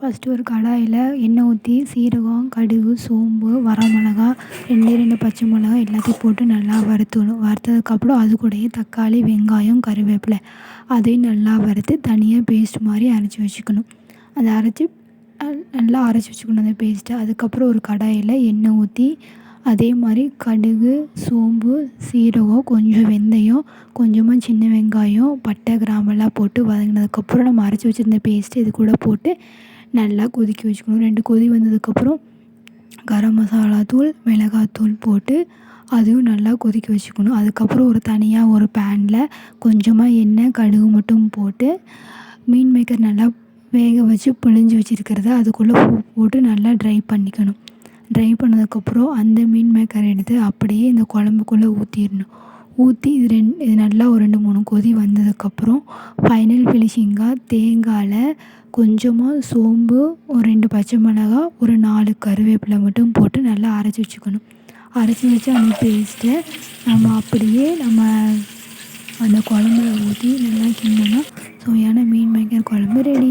First ஒரு கடாயில் எண்ணெய் ஊற்றி சீரகம் கடுகு சோம்பு வரமிளகா ரெண்டே ரெண்டு பச்சை மிளகா எல்லாத்தையும் போட்டு நல்லா வறுத்துக்கணும் வறுத்ததுக்கப்புறம் அது கூடயே தக்காளி வெங்காயம் கருவேப்பிலை அதையும் நல்லா வறுத்து தனியாக பேஸ்ட் மாதிரி அரைச்சி வச்சுக்கணும். அதை அரைச்சி நல்லா அரைச்சி வச்சுக்கணும் அந்த பேஸ்ட்டை அதுக்கப்புறம் ஒரு கடாயில் எண்ணெய் ஊற்றி அதே மாதிரி கடுகு சோம்பு சீரகம் கொஞ்சம் வெந்தயம் கொஞ்சமாக சின்ன வெங்காயம் பட்டை கிராம்பெல்லாம் போட்டு வதங்கினதுக்கப்புறம் நம்ம அரைச்சி வச்சுருந்த பேஸ்ட்டு இது கூட போட்டு நல்லா கொதிக்க வச்சுக்கணும். ரெண்டு கொதி வந்ததுக்கப்புறம் கரம் மசாலா தூள் மிளகாத்தூள் போட்டு அதையும் நல்லா கொதிக்க வச்சுக்கணும். அதுக்கப்புறம் ஒரு தனியாக ஒரு பேனில் கொஞ்சமாக எண்ணெய் கடுகு மட்டும் போட்டு மீன் மேக்கர் நல்லா வேக வச்சு பிழிஞ்சு வச்சுருக்கிறத அதுக்குள்ளே போட்டு நல்லா ட்ரை பண்ணிக்கணும். ட்ரை பண்ணதுக்கப்புறம் அந்த மீன் மேக்கரை எடுத்து அப்படியே இந்த குழம்புக்குள்ளே ஊற்றிடணும் ஊற்றி இது ரெண்டு இது நல்லா ஒரு ரெண்டு மூணு கொதி வந்ததுக்கப்புறம் ஃபைனல் ஃபினிஷிங்காக தேங்காயில் கொஞ்சமாக சோம்பு ஒரு ரெண்டு பச்சை மிளகா ஒரு நாலு கருவேப்பிலை மட்டும் போட்டு நல்லா அரைச்சி வச்சுக்கணும். அரைச்சி வச்சு அந்த பேஸ்ட்டை நம்ம அப்படியே நம்ம அந்த குழம்புல ஊற்றி நல்லா கிண்டினா சுவையான மீன் மேக்கர் குழம்பு ரெடி